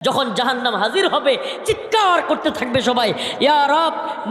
যখন জাহান্নাম হাজির হবে চিৎকার করতে থাকবে সবাই। ইয়া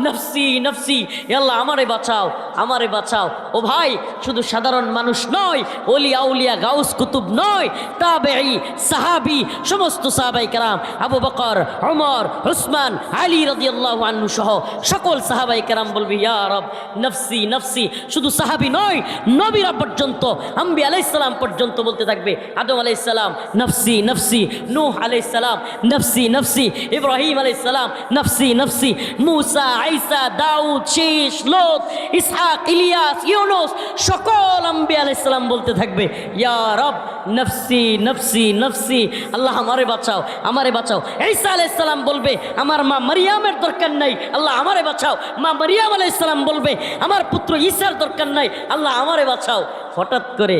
নফসি নফসি আল্লাহ, আমারে বাঁচাও আমারে বাঁচাও। ও ভাই, শুধু সাধারণ মানুষ নয়, ওলি আউলিয়া, গাউস কুতুব নয়, তাবেঈ, সাহাবি, সমস্ত সাহাবাই কারাম, আবু বকর অমর উসমান, আলী রাদিয়াল্লাহু আনহু সহ সকল সাহাবাই কারাম বলবে, ইয়া রব, নফসি নফসি, শুধু সাহাবি নয়, নবীরা পর্যন্ত, আম্বি আলাইসালাম পর্যন্ত বলতে থাকবে, আদম আলাইসালাম নফসি নফসি, নূহ আলাইসালাম নফসি নফসি, ইব্রাহিম আলাইসালাম নফসি নফসি, মুসা আইসা দাউদ শেষ লোত, ইসহাক, ইলিয়াস, ইউনুস, সকল আম্বি আলাইসালাম বলতে থাকবে, ইয়া রব, নফসি নফসি নফসি, আল্লাহ আমারে বাঁচাও আমারে বাঁচাও। ঈসা আলাইসালাম বলবে, আমার মা মারিয়ামের দরকার নাই, আল্লাহ আমারে বাঁচাও। মা মারিয়াম আলাইসালাম বলবে, আমার পুত্র ঈসার দরকার নাই, আল্লাহ আমারে বাঁচাও। হঠাৎ করে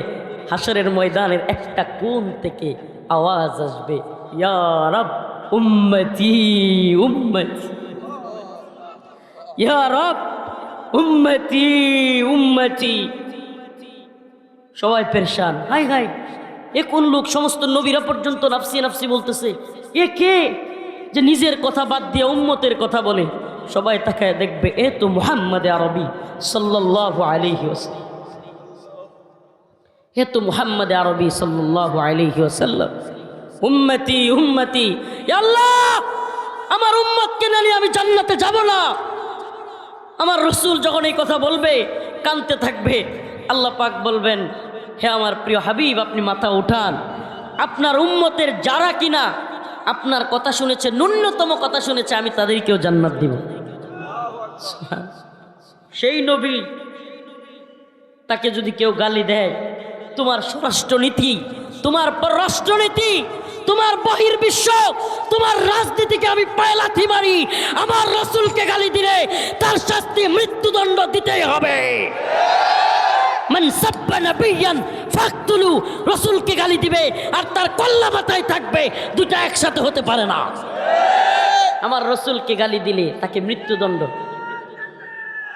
হাসরের ময়দানের একটা কোণ থেকে আওয়াজ আসবে, ইয়া রব উম্মতি উম্মতি। ইয়া রব, উম্মতি উম্মতি। সবাই পেরেশান। High high. এ কোন লোক সমস্ত নবীরা পর্যন্ত নাফসি নাফসি বলতেছে? এ কে যে নিজের কথা বাদ দিয়ে উম্মতের কথা বলে? সবাই তাকায় দেখবে, এ তো মুহাম্মদ আরবি, সাল্লাল্লাহু আলাইহি ওয়াসাল্লাম। হে তো মুহাম্মদ আরবি, সাল্লাল্লাহু আলাইহি ওয়াসাল্লাম। উম্মতি উম্মতি। আল্লাহ, আমার উম্মতকে না নিয়ে আমি জান্নাতে যাব না। আমার রসুল যখন এই কথা বলবে, কানতে থাকবে, আল্লাহ পাক বলবেন, হে আমার প্রিয় হাবিব, আপনি মাথা উঠান। আপনার উম্মতের যারা কিনা, আপনার কথা শুনেছে, ন্যূনতম কথা শুনেছে, আমি তাদেরকেও জান্নাত দিব। সেই নবী তাকে যদি কেউ গালি দেয়, তোমার স্বরাষ্ট্রনীতি, তোমার পররাষ্ট্রনীতি তোমার বহির্বিশ্ব, তোমার রাজনীতিকে আমি পায়লাথি মারি, আমার রসুলকে গালি দিলে তার শাস্তি মৃত্যুদণ্ড দিতেই হবে। মান সাব্বা নাবিয়ান ফাকতুলু, রসুলকে গালি দিবে আর তার কল্লা মাথায় থাকবে দুটা একসাথে হতে পারে না। আমার রসুলকে গালি দিলে তাকে মৃত্যুদণ্ড